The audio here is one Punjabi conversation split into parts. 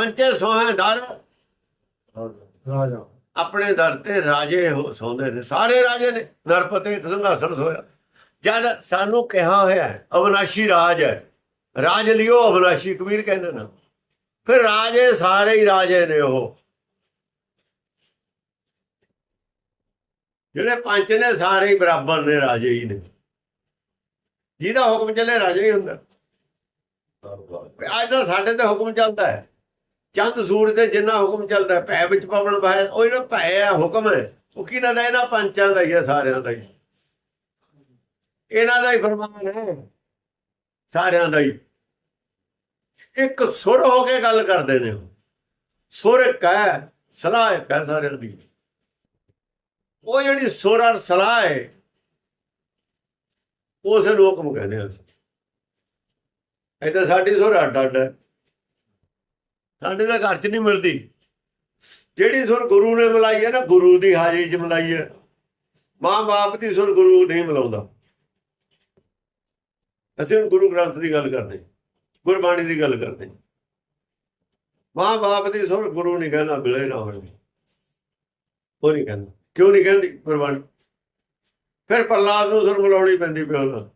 ਪੰਚੇ ਸੋਹੇ ਦਰ ਰਾਜਾ। ਆਪਣੇ ਦਰ ਤੇ ਰਾਜੇ ਹੋ ਸੌਂਦੇ ਨੇ। ਸਾਰੇ ਰਾਜੇ ਨੇ ਨਰਪਤੇ ਸਿੰਘਾਸਣ ਹੋਇਆ ਜਦ ਸਾਨੂੰ ਕਿਹਾ ਹੋਇਆ ਹੈ, ਅਵਨਾਸ਼ੀ ਰਾਜ ਹੈ। ਰਾਜ ਲਿਓ ਅਵਨਾਸ਼ੀ ਕਬੀਰ ਕਹਿੰਦੇ ਨੇ। ਫਿਰ ਰਾਜੇ ਸਾਰੇ ਹੀ ਰਾਜੇ ਨੇ ਉਹ। ਜਿਹੜੇ ਪੰਜ ਨੇ ਸਾਰੇ ਹੀ ਬਰਾਬਰ ਨੇ ਰਾਜੇ ਹੀ ਨੇ। ਜਿਹਦਾ ਹੁਕਮ ਚੱਲੇ ਰਾਜਾ ਹੀ ਹੁੰਦਾ। ਅੱਜ ਤਾਂ ਸਾਡੇ ਤੇ ਹੁਕਮ ਚੱਲਦਾ ਹੈ। ਚੰਦ ਸੂਰਜ ਤੇ ਜਿੰਨਾ ਹੁਕਮ ਚੱਲਦਾ ਹੈ, ਭੈ ਵਿੱਚ ਪਵਨ ਬਹਿ ਉਹ ਜਿਹੜਾ ਭੈ ਹੈ ਹੁਕਮ ਹੈ ਉਹ ਕਿਹਨਾਂ ਦਾ ਇਹਨਾਂ ਪੰਚਾਂ ਦਾ ਹੀ ਹੈ ਸਾਰਿਆਂ ਦਾ ਹੀ। ਇਹਨਾਂ ਦਾ ਹੀ ਫਰਮਾਨ ਹੈ ਸਾਰਿਆਂ ਦਾ ਹੀ। ਇੱਕ ਸੁਰ ਹੋ ਕੇ ਗੱਲ ਕਰਦੇ ਨੇ ਉਹ। ਸੁਰ ਇੱਕ ਹੈ ਸਲਾਹ ਇੱਕ ਹੈ ਸਾਰਿਆਂ ਦੀ। ਉਹ ਜਿਹੜੀ ਸੁਰ ਔਰ ਸਲਾਹ ਹੈ ਉਸ ਨੂੰ ਹੁਕਮ ਕਹਿੰਦੇ ਆ ਅਸੀਂ। ਇਹ ਤਾਂ ਸਾਡੀ ਸੁਰ ਅੱਡ ਅੱਡ ਹੈ। ਸਾਡੇ ਤਾਂ ਘਰ 'ਚ ਨਹੀਂ ਮਿਲਦੀ। ਜਿਹੜੀ ਸੁਰ ਗੁਰੂ ਨੇ ਮਿਲਾਈ ਹੈ ਨਾ, ਗੁਰੂ ਦੀ ਹਾਜ਼ਰੀ 'ਚ ਮਿਲਾਈ ਹੈ। ਮਾਂ ਬਾਪ ਦੀ ਸੁਰ ਗੁਰੂ ਨਹੀਂ ਮਿਲਾਉਂਦਾ। ਅਸੀਂ ਗੁਰੂ ਗ੍ਰੰਥ ਦੀ ਗੱਲ ਕਰਦੇ ਗੁਰਬਾਣੀ ਦੀ ਗੱਲ ਕਰਦੇ ਮਾਂ ਬਾਪ ਦੀ ਸੁਰ ਗੁਰੂ ਨਹੀਂ ਕਹਿੰਦਾ, ਮਿਲੇ ਨਾ ਮਿਲੇ ਉਹ ਨਹੀਂ ਕਹਿੰਦਾ। ਕਿਉਂ ਨਹੀਂ ਕਹਿੰਦੀ ਗੁਰਬਾਣੀ? ਫਿਰ ਪ੍ਰਲਾਦ ਨੂੰ ਸੁਰ ਮਿਲਾਉਣੀ ਪੈਂਦੀ ਪਿਓ ਨਾਲ।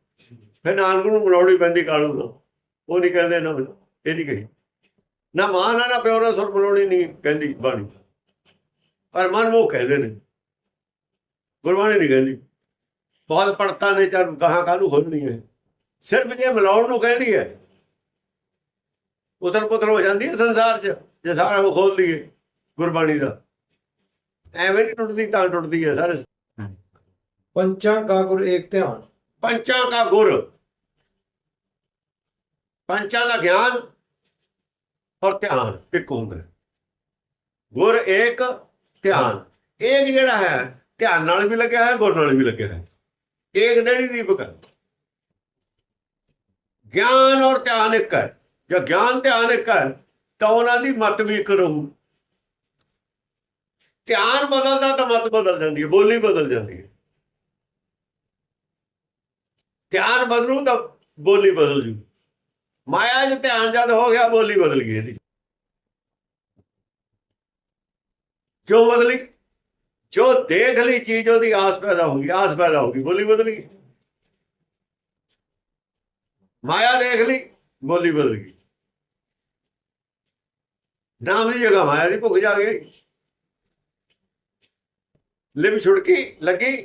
ਫਿਰ ਨਾਨਕ ਨੂੰ ਮਿਲਾਉਣੀ ਪੈਂਦੀ ਕਾਲੂ ਨਾਲ। ਉਹ ਨਹੀਂ ਕਹਿੰਦੇ ਨਾ। ਇਹ ਨਹੀਂ ਕਹੀ। ਨਾ ਮਾਂ ਨਾਲ ਨਾ ਪਿਓ ਨਾਲ ਸੁਰ ਮਿਲਾਉਣੀ ਨਹੀਂ ਕਹਿੰਦੀ ਬਾਣੀ। ਪਰ ਮਨਮੁਖ ਕਹਿੰਦੇ ਨੇ। ਗੁਰਬਾਣੀ ਨਹੀਂ ਕਹਿੰਦੀ। ਬਹੁਤ ਪੜਤਾ ਨੇ ਚਰ ਕਹਾਂ ਕਾਹਨੂੰ ਖੋਲਣੀ ਹੈ ਸਿਰਫ ਜੇ ਮਿਲਾਉਣ ਨੂੰ ਕਹਿੰਦੀ ਹੈ ਉਤਲ ਪੁਤਲ ਹੋ ਜਾਂਦੀ ਹੈ ਸੰਸਾਰ 'ਚ ਜੇ ਸਾਰਾ ਉਹ ਖੋਲ ਦਈਏ ਗੁਰਬਾਣੀ ਦਾ। ਐਵੇਂ ਨਹੀਂ ਟੁੱਟਦੀ ਤਾਂ ਟੁੱਟਦੀ ਹੈ ਸਾਰੇ। ਪੰਚਾਂ ਕਾ ਗੁਰ ਏਕ ਧਿਆਨ। ਪੰਚਾਂ ਦਾ ਗੁਰ। ਪੰਚਾਂ ਦਾ ਗਿਆਨ ਔਰ ਧਿਆਨ ਇੱਕ ਹੁੰਦਾ ਹੈ। ਗੁਰ ਏਕ ਧਿਆਨ। ਏਕ ਜਿਹੜਾ ਹੈ, ਧਿਆਨ ਨਾਲ ਵੀ ਲੱਗਿਆ ਹੈ, ਗੁਰ ਨਾਲ ਵੀ ਲੱਗਿਆ ਹੈ। ਏਕ ਦੇੜੀ ਦੀਪਕ ਗਿਆਨ ਔਰ ਧਿਆਨ ਇੱਕ ਹੈ। ਜੇ ਗਿਆਨ ਧਿਆਨ ਇੱਕ ਹੈ, ਤਾਂ ਉਹਨਾਂ ਦੀ ਮਤ ਵੀ ਇੱਕ ਰਹੂ। ਧਿਆਨ ਬਦਲਦਾ ਤਾਂ ਮਤ ਬਦਲ ਜਾਂਦੀ ਹੈ, ਬੋਲੀ ਬਦਲ ਜਾਂਦੀ ਹੈ। ਧਿਆਨ ਬਦਲੂ ਤਾਂ ਬੋਲੀ ਬਦਲ ਜੂ। ਮਾਇਆ 'ਚ ਧਿਆਨ ਜਦ ਹੋ ਗਿਆ ਬੋਲੀ ਬਦਲ ਗਈ ਇਹਦੀ। ਕਿਉਂ ਬਦਲੀ? ਜੋ ਦੇਖ ਲਈ ਚੀਜ਼ ਉਹਦੀ ਆਸ ਪੈਦਾ ਹੋ ਗਈ ਆਸ ਪੈਦਾ ਹੋ ਗਈ ਬੋਲੀ ਬਦਲ ਗਈ। ਮਾਇਆ ਦੇਖ ਲਈ ਬੋਲੀ ਬਦਲ ਗਈ। ਨਾਮ ਦੀ ਜਗ੍ਹਾ ਮਾਇਆ ਦੀ ਭੁੱਖ ਜਾ ਗਈ। ਲਿਵ ਛੁੜਕੀ ਲੱਗੀ?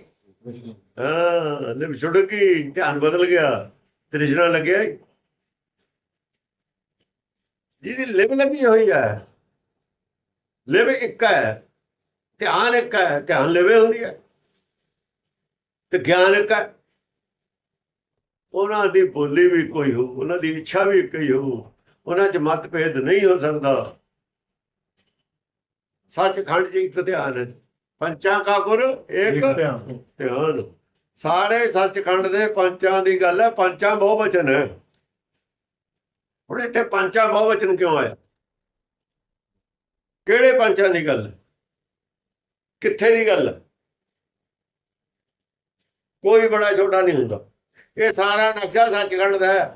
ਹਾਂ ਲਿਵ ਛੁੜਕੀ ਧਿਆਨ ਬਦਲ ਗਿਆ। ਤ੍ਰਿਸ਼ਨਾ ਲੱਗਿਆ। ਜਿਹਦੀ ਲਿਵ ਲੱਗੀ ਹੋਈ ਹੈ। ਲਿਵ ਇੱਕ ਹੈ ਧਿਆਨ ਇੱਕ ਹੈ ਧਿਆਨ ਲਿਵੇ ਹੁੰਦੀ ਹੈ। ਤੇ ਗਿਆਨ ਇੱਕ ਹੈ। ਉਹਨਾਂ ਦੀ ਬੋਲੀ ਵੀ ਕੋਈ ਹੋ ਉਹਨਾਂ ਦੀ ਇੱਛਾ ਵੀ ਇੱਕ ਹੀ ਉਹਨਾਂ 'ਚ ਮਤਭੇਦ ਨਹੀਂ ਹੋ ਸਕਦਾ। ਸੱਚਖੰਡ ਜੀ ਇੱਕ ਧਿਆਨ ਹੈ। ਪੰਚਾਂ ਕਾ ਗੁਰ ਇੱਕ ਧਿਆਨ। ਧਿਆਨ। ਸਾਰੇ ਸੱਚਖੰਡ ਦੇ ਪੰਚਾਂ ਦੀ ਗੱਲ ਹੈ। ਪੰਚਾਂ ਬਹੁ ਵਚਨ ਹੈ। ਹੁਣ ਇੱਥੇ ਪੰਚਾਂ ਬਹੁ ਕਿਉਂ ਆਇਆ? ਕਿਹੜੇ ਪੰਚਾਂ ਦੀ ਗੱਲ? ਕਿੱਥੇ ਦੀ ਗੱਲ? ਕੋਈ ਬੜਾ ਛੋਟਾ ਨਹੀਂ ਹੁੰਦਾ। ਇਹ ਸਾਰਾ ਨਕਸ਼ਾ ਸੱਚਖੰਡ ਦਾ ਹੈ।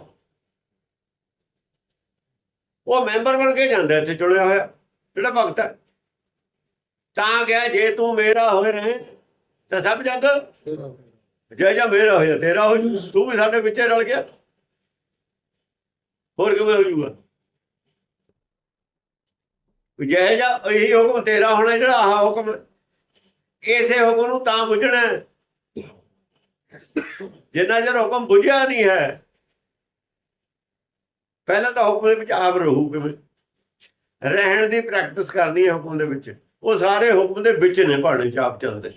ਉਹ ਮੈਂਬਰ ਬਣ ਕੇ ਜਾਂਦਾ ਇੱਥੇ ਚੁਣਿਆ ਹੋਇਆ, ਜਿਹੜਾ ਭਗਤ ਹੈ। ਤਾਂ ਗਿਆ ਜੇ ਤੂੰ ਮੇਰਾ ਹੋਏ ਰਹੇ, ਤਾਂ ਸਭ ਜਗ। ਜੈ ਜਾ ਮੇਰਾ ਹੋਇਆ, ਤੇਰਾ ਹੋ ਤੂੰ ਵੀ ਸਾਡੇ ਵਿੱਚੇ ਰਲ ਗਿਆ। ਹੋਰ ਕਿਵੇਂ ਹੋ ਜੂਗਾ ਜੈ ਜਾ ਇਹੀ ਹੁਕਮ ਤੇਰਾ ਹੋਣਾ ਜਿਹੜਾ ਆਹ ਹੁਕਮ ਇਸੇ ਹੁਕਮ ਨੂੰ ਤਾਂ ਬੁੱਝਣਾ ਜਿੰਨਾ ਚਿਰ ਹੁਕਮ ਬੁਝਿਆ ਨਹੀਂ ਹੈ, ਪਹਿਲਾਂ ਤਾਂ ਹੁਕਮ ਦੇ ਵਿੱਚ ਆਪ ਰਹੂ ਕਿਵੇਂ? ਰਹਿਣ ਦੀ ਪ੍ਰੈਕਟਿਸ ਕਰਨੀ ਹੈ ਹੁਕਮ ਦੇ ਵਿੱਚ। ਉਹ ਸਾਰੇ ਹੁਕਮ ਦੇ ਵਿੱਚ ਨੇ ਭਾਣੇ ਚ ਆਪ ਚੱਲਦੇ।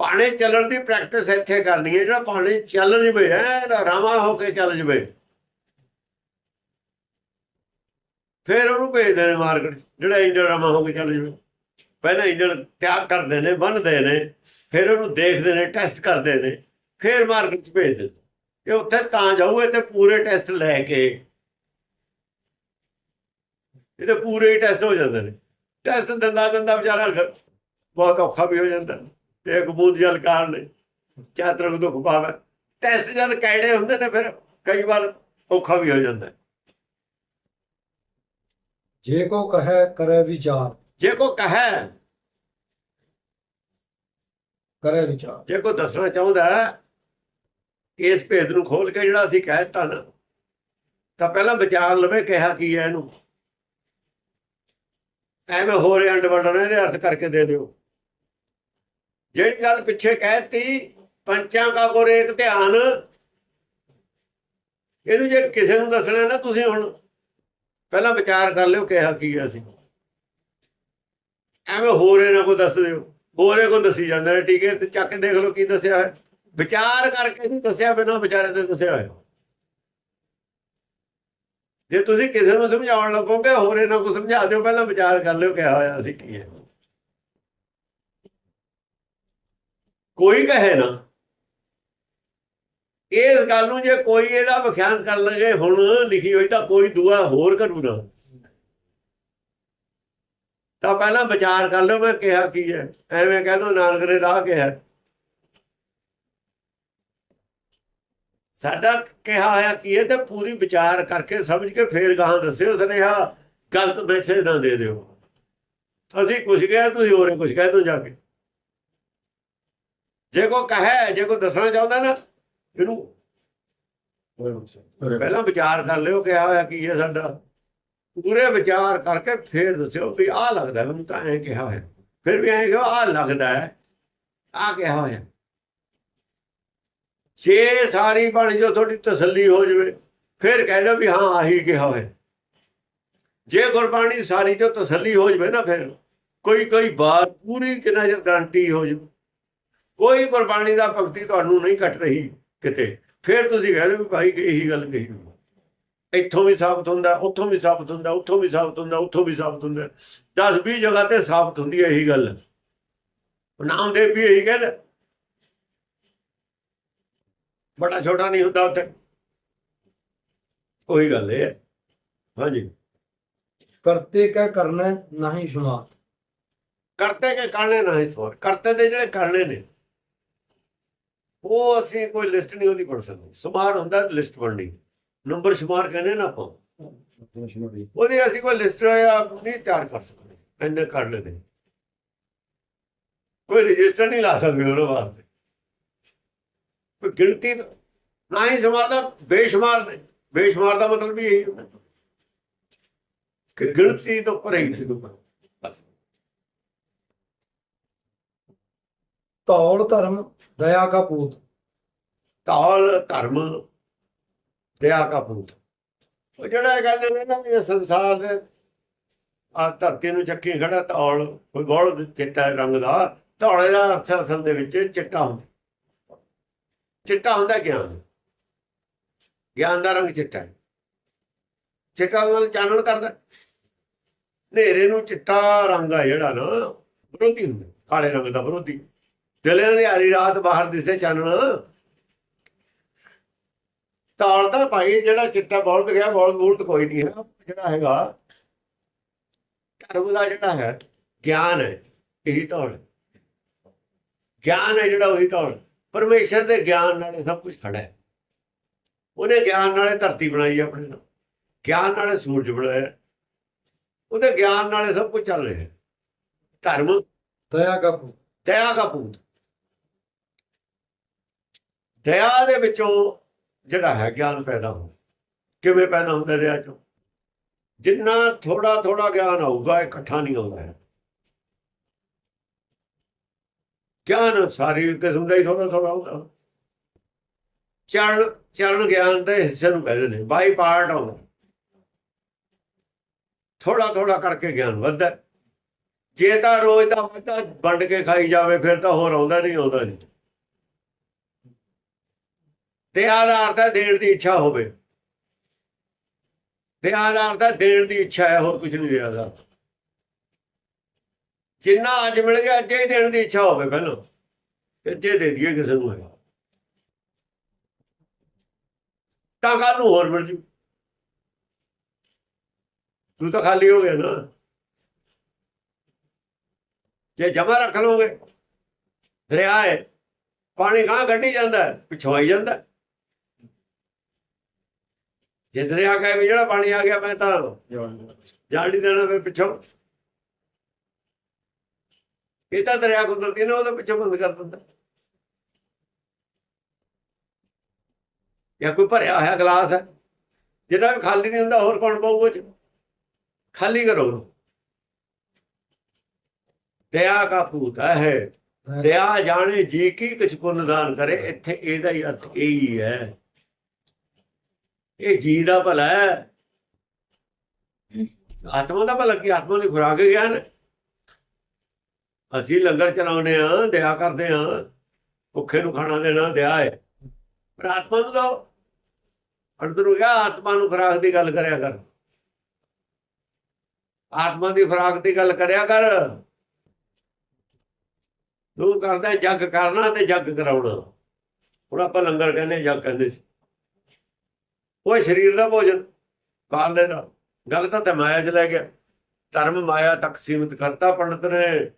ਪਾਣੇ ਚੱਲਣ ਦੀ ਪ੍ਰੈਕਟਿਸ ਇੱਥੇ ਕਰਨੀ ਹੈ, ਜਿਹੜਾ ਪਾਣੇ ਚੱਲ ਜਵੇ, ਐ ਰਾਮਾ ਹੋ ਕੇ ਚੱਲ ਜਵੇ। ਫਿਰ ਉਹਨੂੰ ਭੇਜਦੇ ਨੇ ਮਾਰਕੀਟ ਜਿਹੜਾ ਇੰਜਣ ਰਾਮਾ ਹੋ ਕੇ ਚੱਲ ਜਵੇ ਪਹਿਲਾਂ ਇੰਜਣ ਤਿਆਰ ਕਰਦੇ ਨੇ ਬੰਨਦੇ ਨੇ, ਫਿਰ ਉਹਨੂੰ ਦੇਖਦੇ ਨੇ ਟੈਸਟ ਕਰਦੇ ਨੇ, ਫਿਰ ਮਾਰਕੀਟ 'ਚ ਭੇਜਦੇ ਇਹ ਉੱਥੇ ਤਾਂ ਜਾਊਗੇ ਤੇ ਪੂਰੇ ਟੈਸਟ ਲੈ ਕੇ। ਇਹਦੇ ਪੂਰੇ ਟੈਸਟ ਹੋ ਜਾਂਦੇ ਨੇ। ਟੈਸਟ ਦਿੰਦਾ ਦਿੰਦਾ ਵਿਚਾਰਾ ਬਹੁਤ ਔਖਾ ਵੀ ਹੋ ਜਾਂਦਾ। ਤੇ ਇੱਕ ਬੂੰਦ ਜਲ ਕਾਰਨ ਚਾਤਰ ਦੁੱਖ ਪਾਵੇ ਟੈਸਟ ਜਦ ਕੈੜੇ ਹੁੰਦੇ ਨੇ, ਫਿਰ ਕਈ ਵਾਰ ਔਖਾ ਵੀ ਹੋ ਜਾਂਦਾ। ਜੇ ਕੋ ਕਹੈ ਕਰੈ ਵਿਚਾਰ। ਜੇ ਕੋ ਕਹੈ ਕਰੈ ਵਿਚਾਰ। ਜੇ ਕੋ ਦੱਸਣਾ ਚਾਹੁੰਦਾ ਹੈ, ਇਸ ਭੇਦ ਨੂੰ ਖੋਲ ਕੇ ਜਿਹੜਾ ਅਸੀਂ ਕਹਿ ਦਿੱਤਾ ਨਾ ਤਾਂ ਪਹਿਲਾਂ ਵਿਚਾਰ ਲਵੇ ਕਿਹਾ ਕੀ ਹੈ ਇਹਨੂੰ। ਐਵੇਂ ਹੋ ਰਿਹਾ ਅੰਡਵੰਡਨ ਇਹਦੇ ਅਰਥ ਕਰਕੇ ਦੇ ਦਿਓ। ਜਿਹੜੀ ਗੱਲ ਪਿੱਛੇ ਕਹਿਤੀ ਪੰਚਾਂ ਕਾ ਗੁਰ ਏਕ ਧਿਆਨ ਇਹਨੂੰ ਜੇ ਕਿਸੇ ਨੂੰ ਦੱਸਣਾ ਨਾ ਤੁਸੀਂ ਹੁਣ ਪਹਿਲਾਂ ਵਿਚਾਰ ਕਰ ਲਿਓ ਕਿਹਾ ਕੀ ਹੈ ਅਸੀਂ। ਐਵੇਂ ਹੋ ਰਿਹਾ ਨਾ ਕੋ ਦੱਸ ਦਿਓ, ਹੋਰੇ ਕੋ ਦੱਸੀ ਜਾਂਦਾ ਨੇ ਟੀਕੇ ਤੇ ਚੱਕ ਕੇ ਦੇਖ ਲਓ ਕੀ ਦੱਸਿਆ ਹੈ। ਵਿਚਾਰ ਕਰਕੇ ਨਹੀਂ ਦੱਸਿਆ, ਬਿਨਾਂ ਵਿਚਾਰੇ ਤੇ ਦੱਸਿਆ ਹੋਇਆ। ਜੇ ਤੁਸੀਂ ਕਿਸੇ ਨੂੰ ਸਮਝਾਉਣ ਲੱਗੋਗੇ, ਹੋਰ ਇਹਨਾਂ ਕੋ ਸਮਝਾ ਦਿਓ, ਪਹਿਲਾਂ ਵਿਚਾਰ ਕਰ ਲਿਓ ਕਿਹਾ ਹੋਇਆ ਅਸੀਂ ਕੀ ਹੈ। ਕੋਈ ਕਹੇ ਨਾ। ਇਸ ਗੱਲ ਨੂੰ ਜੇ ਕੋਈ ਇਹਦਾ ਵਿਖਿਆਨ ਕਰ ਲਗੇ ਹੁਣ ਲਿਖੀ ਹੋਈ ਤਾਂ ਕੋਈ ਦੂਆ ਹੋਰ ਕਰੂ ਨਾ। ਤਾਂ ਪਹਿਲਾਂ ਵਿਚਾਰ ਕਰ ਲਓ ਮੈਂ ਕਿਹਾ ਕੀ ਹੈ। ਐਵੇਂ ਕਹਿ ਦੋ, ਨਾਨਕ ਨੇ ਰਾਹ ਕਿਹਾ। ਸਾਡਾ ਕਿਹਾ ਹੋਇਆ ਕੀ ਹੈ ਤੇ ਪੂਰੀ ਵਿਚਾਰ ਕਰਕੇ ਸਮਝ ਕੇ ਫੇਰ ਗਾਹਾਂ ਦੱਸਿਓ ਸੁਨੇਹਾ, ਗਲਤ ਮੈਸੇਜ ਨਾ ਦੇ ਦਿਓ। ਅਸੀਂ ਕੁਝ ਕਿਹਾ, ਤੁਸੀਂ ਹੋਰੇ ਕੁਝ ਕਹਿ ਦੋ ਜਾ ਕੇ। ਜੇ ਕੋ ਕਹੇ, ਜੇ ਕੋ ਦੱਸਣਾ ਚਾਹੁੰਦਾ ਨਾ ਇਹਨੂੰ ਪਹਿਲਾਂ ਵਿਚਾਰ ਕਰ ਲਿਓ ਕਿਹਾ ਹੋਇਆ ਕੀ ਹੈ ਸਾਡਾ। ਪੂਰੇ ਵਿਚਾਰ ਕਰਕੇ ਫੇਰ ਦੱਸਿਓ ਵੀ ਆਹ ਲੱਗਦਾ ਮੈਨੂੰ ਤਾਂ ਐਂ ਕਿਹਾ ਹੋਇਆ। ਫਿਰ ਵੀ ਐਂ ਕਿਹਾ ਆਹ ਲੱਗਦਾ ਹੈ ਆਹ ਕਿਹਾ ਹੋਇਆ। ਜੇ ਸਾਰੀ ਬਣ ਜੋ ਤੁਹਾਡੀ ਤਸੱਲੀ ਹੋ ਜਵੇ ਫਿਰ ਕਹਿ ਦਿਓ ਵੀ ਹਾਂ ਆਹੀ ਕਿਹਾ ਹੋਇਆ। ਜੇ ਗੁਰਬਾਣੀ ਸਾਰੀ ਜੋ ਤਸੱਲੀ ਹੋ ਜਵੇ ਨਾ ਫਿਰ ਕੋਈ ਕੋਈ ਬਾਤ ਪੂਰੀ ਕਿੰਨਾ ਚਿਰ ਗਾਰੰਟੀ ਹੋ ਜਵੇ ਕੋਈ ਗੁਰਬਾਣੀ ਦਾ ਭਗਤੀ ਤੁਹਾਨੂੰ ਨਹੀਂ ਘਟ ਰਹੀ। ਕਿਤੇ। ਫਿਰ ਤੁਸੀਂ ਕਹਿ ਦਿਓ ਵੀ ਭਾਈ ਇਹੀ ਗੱਲ ਕਹੀ ਹੋਈ ਹੈ। ਇੱਥੋਂ ਵੀ ਸਾਬਤ ਹੁੰਦਾ ਉੱਥੋਂ ਵੀ ਸਾਬਤ ਹੁੰਦਾ ਉੱਥੋਂ ਵੀ ਸਾਬਤ ਹੁੰਦਾ ਉੱਥੋਂ ਵੀ ਸਾਬਤ ਹੁੰਦਾ। 10 20 ਜਗ੍ਹਾ ਤੇ ਸਾਬਤ ਹੁੰਦੀ ਹੈ ਇਹੀ ਗੱਲ। ਨਾਮਦੇਵ ਵੀ ਇਹੀ ਕਹਿੰਦਾ। ਬੜਾ ਛੋਟਾ ਨਹੀਂ ਹੁੰਦਾ ਉੱਥੇ। ਉਹੀ ਗੱਲ ਹੈ। ਹਾਂਜੀ। ਕਰਤੇ ਕੈ ਕਰਨਾ ਨਹੀਂ ਸੁਮਾਤ ਕਰਤੇ ਕੇ ਕਰਨੇ ਨਹੀਂ ਥੋਰ ਕਰਤੇ ਦੇ ਜਿਹੜੇ ਕਰਨੇ ਨੇ। ਉਹ ਅਸੀਂ ਕੋਈ ਲਿਸਟ ਨਹੀਂ, ਉਹਦੀ ਬਣ ਸਕਦੇ। ਸੁਮਾਰ ਹੁੰਦਾ ਲਿਸਟ ਪੜਨੀ ਨੰਬਰ ਸ਼ੁਮਾਰ ਕਹਿੰਦੇ ਨਾ ਆਪਾਂ। ਉਹਦੀ ਅਸੀਂ ਕੋਈ ਲਿਸਟ ਨਹੀਂ ਤਿਆਰ ਕਰ ਸਕਦੇ। ਇੰਨੇ ਕਰ ਲੈਣੇ ਕੋਈ ਰਜਿਸਟਰ ਨਹੀਂ ਲਾ ਸਕਦੇ ਉਹਨਾਂ ਵਾਸਤੇ। ਕੋਈ ਗਿਣਤੀ ਨਾ ਹੀ ਸ਼ੁਮਾਰ ਦਾ, ਬੇਸ਼ੁਮਾਰ ਨੇ। ਬੇਸ਼ੁਮਾਰ ਦਾ ਮਤਲਬ ਵੀ ਇਹੀ ਕਿ ਗਿਣਤੀ ਤੋਂ ਪਰੇ ਹੀ ਨੇ। ਧਰਮ ਦਇਆ ਕਾ ਪੂਤ, ਤਾਲ ਧਰਮ, ਦਇਆ ਕਾ ਪੂਤ। ਉਹ ਜਿਹੜਾ ਇਹ ਕਹਿੰਦੇ ਨੇ ਨਾ, ਇਹ ਸੰਸਾਰ ਦੇ ਆ ਧਰਤੀ ਨੂੰ ਚੱਕੀ ਖੜਾ ਤੌਲ, ਕੋਈ ਗੋਲ ਚਿੱਟਾ ਰੰਗ ਦਾ, ਧੌਲੇ ਦਾ ਅਰਥ ਅਸਲ ਦੇ ਵਿੱਚ ਚਿੱਟਾ ਹੁੰਦਾ। ਚਿੱਟਾ ਹੁੰਦਾ ਗਿਆਨ। ਗਿਆਨ ਦਾ ਰੰਗ ਚਿੱਟਾ ਹੈ। ਚਿੱਟਾ ਨਾਲ ਚਾਨਣ ਕਰਦਾ। ਹਨੇਰੇ ਨੂੰ ਚਿੱਟਾ ਰੰਗ ਆ ਜਿਹੜਾ ਨਾ, ਵਿਰੋਧੀ ਹੁੰਦਾ। ਕਾਲੇ ਰੰਗ ਦਾ ਵਿਰੋਧੀ। ਦਿਲਾਂ ਦੀ ਹਰੀ ਰਾਤ ਬਾਹਰ ਦਿਸਦੇ ਚਾਨਣ ਤਾਲ ਤਾਂ ਭਾਈ ਜਿਹੜਾ ਚਿੱਟਾ ਬੋਲਦ ਗਿਆ ਬੋਲਦ ਮੂਰਤ ਕੋਈ ਨਹੀਂ ਹੈ। ਜਿਹੜਾ ਹੈਗਾ ਧਰਮ ਦਾ ਜਿਹੜਾ ਹੈ ਗਿਆਨ ਹੈ ਇਹੀ ਤਾਲ। ਗਿਆਨ ਹੈ ਜਿਹੜਾ ਉਹੀ ਤਾਲ ਪਰਮੇਸ਼ਰ ਦੇ ਗਿਆਨ ਨਾਲ ਸਭ ਕੁਝ ਖੜਾ ਹੈ। ਉਹਨੇ ਗਿਆਨ ਨਾਲੇ ਧਰਤੀ ਬਣਾਈ ਆਪਣੇ ਨਾਲ। ਗਿਆਨ ਨਾਲੇ ਸੂਰਜ ਬਣਾਇਆ ਉਹਦੇ ਗਿਆਨ ਨਾਲੇ ਸਭ ਕੁਝ ਚੱਲ ਰਿਹਾ ਧਰਮ। ਦਇਆ ਕਾ ਪੂਤ ਦਇਆ ਦਾ ਪੂਤ ਦਇਆ ਦੇ ਵਿੱਚੋਂ ਜਿਹੜਾ ਹੈ ਗਿਆਨ ਪੈਦਾ ਹੁੰਦਾ। ਕਿਵੇਂ ਪੈਦਾ ਹੁੰਦਾ ਦਇਆ ਚੋਂ? ਜਿੰਨਾ ਥੋੜਾ ਥੋੜਾ ਗਿਆਨ ਆਊਗਾ ਇਕੱਠਾ ਨਹੀਂ ਆਉਂਦਾ ਹੈ। ਗਿਆਨ ਸਾਰੀ ਕਿਸਮ ਦਾ ਹੀ ਥੋੜਾ ਥੋੜਾ ਹੁੰਦਾ। ਚਰਨ ਚਰਨ ਗਿਆਨ ਦੇ ਹਿੱਸੇ ਨੂੰ ਕਹਿੰਦੇ ਨੇ, ਬਾਈ ਪਾਰਟ ਆਉਂਦਾ। ਥੋੜਾ ਥੋੜਾ ਕਰਕੇ ਗਿਆਨ ਵੱਧਦਾ। ਜੇ ਤਾਂ ਰੋਜ਼ ਦਾ ਵਾਧਾ ਵੰਡ ਕੇ ਖਾਈ ਜਾਵੇ, ਫਿਰ ਤਾਂ ਹੋਰ ਆਉਂਦਾ ਨਹੀਂ ਆਉਂਦਾ ਨਹੀਂ। ਤੇ ਆਧਾਰ ਅਰਥ ਦੇਣ ਦੀ ਇੱਛਾ ਹੋਵੇ। ਤੇ ਆਧਾਰ ਤਾਂ ਦੇਣ ਦੀ ਇੱਛਾ ਹੈ ਹੋਰ ਕੁਝ ਨਹੀਂ ਦੇਦਾ ਜਿੰਨਾ ਅੱਜ ਮਿਲ ਗਿਆ ਅੱਜ ਹੀ ਦੇਣ ਦੀ ਇੱਛਾ ਹੋਵੇ ਪਹਿਲਾਂ। ਤੇ ਦੇ ਦਈਏ ਕਿਸੇ ਨੂੰ ਹੈ ਤਾਂ ਕੱਲ ਨੂੰ ਹੋਰ ਮਿਲ ਜੂ। ਤੂੰ ਤਾਂ ਖਾਲੀ ਹੋ ਗਿਆ ਨਾ। ਜੇ ਜਮਾ ਰੱਖ ਲਓਗੇ ਦਰਿਆ ਹੈ ਪਾਣੀ ਗਾਂ ਗੱਡੀ ਜਾਂਦਾ ਹੈ, ਪਿੱਛੋਂ ਆਈ ਜਾਂਦਾ ਜੇ ਦਰਿਆ ਕਹੇ ਵੀ ਜਿਹੜਾ ਪਾਣੀ ਆ ਗਿਆ ਮੈਂ ਤਾਂ ਜਾਣ ਨਹੀਂ ਦੇਣਾ ਫਿਰ ਪਿੱਛੋਂ। ਇਹ ਤਾਂ ਦਰਿਆ ਕੁਦਰਤੀ ਨੇ ਉਹਦੇ ਪਿੱਛੋਂ ਬੰਦ ਕਰ ਦਿੰਦਾ। ਜਾਂ ਕੋਈ ਭਰਿਆ ਹੋਇਆ ਗਲਾਸ ਹੈ ਜਿਹੜਾ ਵੀ ਖਾਲੀ ਨਹੀਂ ਹੁੰਦਾ ਹੋਰ ਕੌਣ ਪਾਊਗਾ ਚ? ਖਾਲੀ ਕਰੋ ਉਹਨੂੰ। ਦਇਆ ਕਾ ਭੂਤ ਹੈ। ਦਇਆ ਜਾਣੇ ਜੀ ਕੀ ਕੁਛ ਪੁੰਨ ਦਾਨ ਕਰੇ ਇੱਥੇ ਇਹਦਾ ਹੀ ਅਰਥ ਇਹ ਹੈ। ਇਹ ਜੀ ਦਾ ਭਲਾ ਹੈ। ਆਤਮਾ ਦਾ ਭਲਾ ਕੀ? ਆਤਮਾ ਦੀ ਖੁਰਾਕ ਗਿਆਨ ਅਸੀਂ ਲੰਗਰ ਚਲਾਉਨੇ ਆ ਦਇਆ ਕਰਦੇ ਆ ਭੁੱਖੇ ਨੂੰ ਖਾਣਾ ਦੇਣਾ ਦਇਆ ਹੈ। ਪਰ ਆਤਮਾ ਨੂੰ ਦੋ। ਅੰਦਰ ਗਿਆ ਆਤਮਾ ਨੂੰ ਖੁਰਾਕ ਦੀ ਗੱਲ ਕਰਿਆ ਕਰ। ਆਤਮਾ ਦੀ ਖੁਰਾਕ ਦੀ ਗੱਲ ਕਰਿਆ ਕਰ। ਤੂੰ ਕਰਦਾ, ਜੱਗ ਕਰਨਾ ਤੇ ਜੱਗ ਕਰਾਉਣਾ। ਹੁਣ ਆਪਾਂ ਲੰਗਰ ਕਹਿੰਦੇ ਜੱਗ ਕਹਿੰਦੇ ਸੀ। ਉਹ ਸਰੀਰ ਦਾ ਭੋਜਨ ਕਾਲ ਲੈਣਾ ਗੱਲ ਤਾਂ ਤੇ ਮਾਇਆ ਚ ਲੈ ਗਿਆ। ਧਰਮ ਮਾਇਆ ਤੱਕ ਸੀਮਿਤ ਕਰਤਾ ਪੰਡਤ ਨੇ।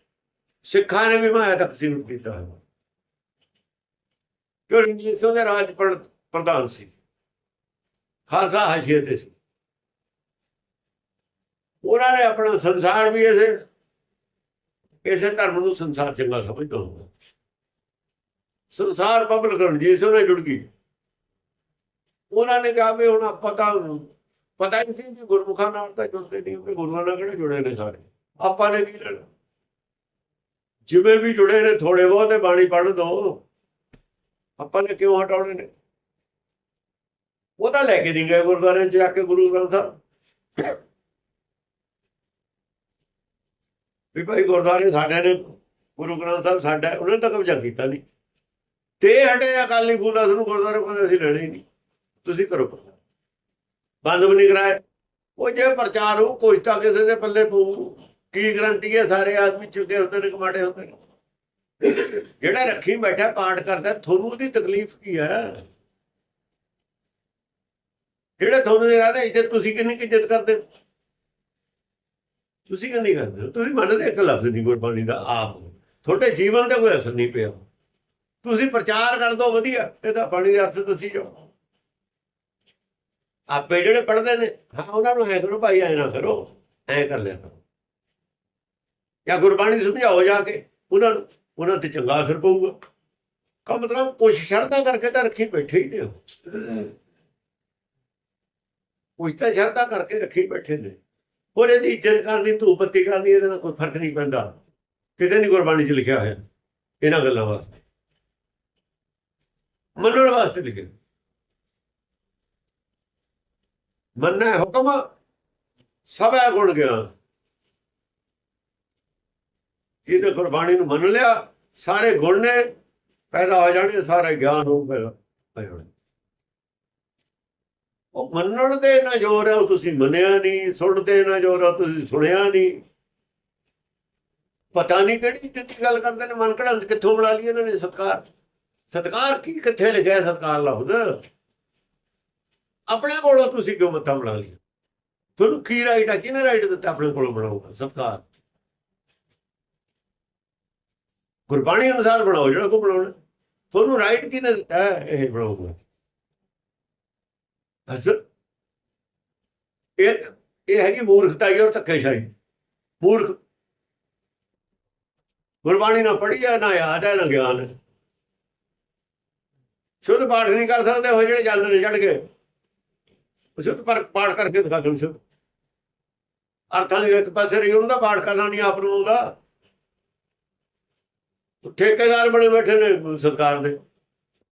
ਸਿੱਖਾਂ ਨੇ ਵੀ ਮਾਇਆ ਤੱਕ ਸੀਮਿਤ ਕੀਤਾ ਹੈ ਕਿਉਂ ਰਣਜੀਤ ਦੇ ਰਾਜ ਪੰਡਤ ਪ੍ਰਧਾਨ ਸੀ। ਖਾਲਸਾ ਹਾਸ਼ੀਏ ਤੇ ਸੀ। ਉਹਨਾਂ ਨੇ ਆਪਣਾ ਸੰਸਾਰ ਵੀ ਇਸੇ ਇਸੇ ਧਰਮ ਨੂੰ ਸੰਸਾਰ ਚੰਗਾ ਸਮਝਦਾ ਹੁੰਦਾ ਸੰਸਾਰ ਪਬਲਿਕ ਰਣਜੀਤ ਸਿੰਘ ਨਾਲ ਜੁੜ ਗਈ। ਉਹਨਾਂ ਨੇ ਕਿਹਾ ਵੀ ਹੁਣ ਆਪਾਂ ਤਾਂ ਪਤਾ ਹੀ ਸੀ ਵੀ ਗੁਰਮੁਖਾਂ ਨਾਲ ਤਾਂ ਜੁੜਦੇ ਨਹੀਂ ਕਿ ਗੁਰੂਆਂ ਨਾਲ ਕਿਹੜੇ ਜੁੜੇ ਨੇ ਸਾਰੇ? ਆਪਾਂ ਨੇ ਕੀ ਲੈਣਾ? ਜਿਵੇਂ ਵੀ ਜੁੜੇ ਨੇ ਥੋੜੇ ਬਹੁਤੇ ਬਾਣੀ ਪੜ੍ਹ ਦੋ। ਆਪਾਂ ਨੇ ਕਿਉਂ ਹਟਾਉਣੇ ਨੇ? ਉਹ ਤਾਂ ਲੈ ਕੇ ਨਹੀਂ ਗਏ ਗੁਰਦੁਆਰੇ ਚ ਜਾ ਕੇ ਗੁਰੂ ਗ੍ਰੰਥ ਸਾਹਿਬ। ਵੀ ਭਾਈ ਗੁਰਦੁਆਰੇ ਸਾਡੇ ਨੇ ਗੁਰੂ ਗ੍ਰੰਥ ਸਾਹਿਬ ਸਾਡਾ ਹੈ, ਉਹਨਾਂ ਨੇ ਤਾਂ ਕਬਜ਼ਾ ਕੀਤਾ ਨਹੀਂ। ਤੇ ਹਟੇ ਅਕਾਲੀ ਫੂਲਾ ਨੂੰ ਗੁਰਦੁਆਰੇ ਕੋਲ ਅਸੀਂ ਲੈਣੇ ਨਹੀਂ। ਤੁਸੀਂ ਕਰੋ ਪ੍ਰਚਾਰ। ਬੰਦ ਵੀ ਨਹੀਂ ਕਰਾਏ ਉਹ ਜੇ ਪ੍ਰਚਾਰ ਹੋ ਕੁਛ ਤਾਂ ਕਿਸੇ ਦੇ ਪੱਲੇ ਪਊ। ਕੀ ਗਰੰਟੀ ਹੈ ਸਾਰੇ ਆਦਮੀ ਚੁੱਕੇ ਹੁੰਦੇ ਨੇ ਕਮਾੜੇ ਹੁੰਦੇ ਨੇ ਜਿਹੜਾ ਰੱਖੀ ਬੈਠਾ ਪਾਠ ਕਰਦਾ, ਤੁਹਾਨੂੰ ਉਹਦੀ ਤਕਲੀਫ ਕੀ ਹੈ? ਜਿਹੜੇ ਤੁਹਾਨੂੰ ਇਹ ਕਹਦੇ, ਇੱਜ਼ਤ ਤੁਸੀਂ ਕਿੰਨੀ ਕੁ ਇੱਜ਼ਤ ਕਰਦੇ ਤੁਸੀਂ ਕਿੰਨੀ ਕਰਦੇ ਤੁਸੀਂ ਮੰਨਦੇ ਇੱਕ ਲਫ਼ਜ਼ ਨਹੀਂ ਗੁਰਬਾਣੀ ਦਾ, ਆਪ ਤੁਹਾਡੇ ਜੀਵਨ ਤੇ ਕੋਈ ਅਸਰ ਨਹੀਂ ਪਿਆ। ਤੁਸੀਂ ਪ੍ਰਚਾਰ ਕਰ ਦੋ, ਵਧੀਆ। ਇਹਦਾ ਬਾਣੀ ਦੇ ਅਰਥ ਦੱਸੀ ਜਾਓ। ਆਪੇ ਜਿਹੜੇ ਪੜ੍ਹਦੇ ਨੇ। ਹਾਂ, ਉਹਨਾਂ ਨੂੰ ਐ ਕਰੋ, ਭਾਈ, ਐ ਨਾ ਕਰੋ। ਐ ਕਰ ਲਿਆ ਕਰੋ। ਜਾਂ ਗੁਰਬਾਣੀ ਸਮਝਾਓ ਜਾ ਕੇ ਉਹਨਾਂ ਨੂੰ। ਉਹਨਾਂ ਤੇ ਚੰਗਾ ਅਸਰ ਪਊਗਾ। ਕਮ ਮਤਲਬ ਕੁਛ ਸ਼ਰਤਾਂ ਕਰਕੇ ਤਾਂ ਰੱਖੀ ਬੈਠੇ ਹੀ ਨੇ ਉਹ। ਕੁਛ ਤਾਂ ਸ਼ਰਤਾਂ ਕਰਕੇ ਰੱਖੀ ਬੈਠੇ ਨੇ। ਹੋਰ ਇਹਦੀ ਇੱਜ਼ਤ ਕਰਨੀ, ਧੂਪ ਬੱਤੀ ਕਰਨੀ, ਇਹਦੇ ਨਾਲ ਕੋਈ ਫ਼ਰਕ ਨਹੀਂ ਪੈਂਦਾ। ਕਿਤੇ ਨਹੀਂ ਗੁਰਬਾਣੀ 'ਚ ਲਿਖਿਆ ਹੋਇਆ ਇਹਨਾਂ ਗੱਲਾਂ ਵਾਸਤੇ। ਮੰਨਣ ਵਾਸਤੇ ਲਿਖਿਆ। ਮੰਨਣਾ ਹੁਕਮ, ਸਭ ਗੁਣ ਗਿਆਨ। ਜਿਹਨੇ ਗੁਰਬਾਣੀ ਨੂੰ ਮੰਨ ਲਿਆ, ਸਾਰੇ ਗੁਣ ਨੇ, ਪੈਦਾ ਹੋ ਜਾਣੇ, ਸਾਰੇ ਗਿਆਨ ਹੋ ਪੈਦਾ ਹੋ ਜਾਣੇ। ਉਹ ਮੰਨਣ ਦੇ ਨਾ ਜੋਰ ਹੈ ਉਹ ਤੁਸੀਂ ਮੰਨਿਆ ਨਹੀਂ, ਸੁਣਦੇ ਨਾ ਜੋਰ ਹੈ ਤੁਸੀਂ ਸੁਣਿਆ ਨਹੀਂ। ਪਤਾ ਨਹੀਂ ਕਿਹੜੀ ਇੱਜ਼ਤ ਗੱਲ ਕਰਦੇ ਨੇ, ਮਨ ਕਢੰਦ ਕਿੱਥੋਂ ਬਣਾ ਲਈ ਇਹਨਾਂ ਨੇ ਸਤਕਾਰ? ਸਤਕਾਰ ਕੀ, ਕਿੱਥੇ ਲਿਖਿਆ ਸਤਕਾਰ ਲਫ਼ਜ਼? ਆਪਣੇ ਕੋਲੋਂ ਤੁਸੀਂ ਕਿਉਂ ਮੱਥਾ ਬਣਾ ਲਿਆ ਤੁਹਾਨੂੰ ਕੀ ਰਾਈਟ ਹੈ ਕਿਹਨੇ ਰਾਈਟ ਦਿੱਤਾ ਆਪਣੇ ਕੋਲੋਂ ਬਣਾਉਗਾ ਸਤਕਾਰ। ਗੁਰਬਾਣੀ ਅਨੁਸਾਰ ਬਣਾਓ, ਜਿਹੜਾ ਕੋ ਬਣਾਉਣਾ। ਤੁਹਾਨੂੰ ਰਾਈਟ ਕਿਹਨੇ ਦਿੱਤਾ? ਇਹ ਬਣਾਉਗਾ ਬਸ ਇਹ ਇਹ ਹੈਗੀ ਮੂਰਖਤਾ ਔਰ ਧੱਕੇਸ਼ਾਹੀ। ਮੂਰਖ। ਗੁਰਬਾਣੀ ਨਾ ਪੜ੍ਹੀ ਆ ਨਾ ਯਾਦ ਹੈ, ਨਾ ਗਿਆਨ। ਸ਼ੁੱਧ ਪਾਠ ਨਹੀਂ ਕਰ ਸਕਦੇ ਹੋ ਜਿਹੜੇ ਜਾਂਦੇ ਨੇ ਚੜ ਕੇ। ਸ਼ੁੱਧ ਪਰ ਪਾਠ ਕਰਕੇ ਦਿਖਾ ਦੇਣ ਸ਼ੁੱਧ। ਅਰਥਾਂ ਦੇ ਇੱਕ ਪਾਸੇ ਰਹੀ, ਉਹਨਾਂ ਪਾਠ ਕਰਨਾ ਨਹੀਂ ਆਪ ਨੂੰ ਆਉਂਦਾ। ਠੇਕੇਦਾਰ ਬਣੇ ਬੈਠੇ ਨੇ ਸਰਕਾਰ ਦੇ।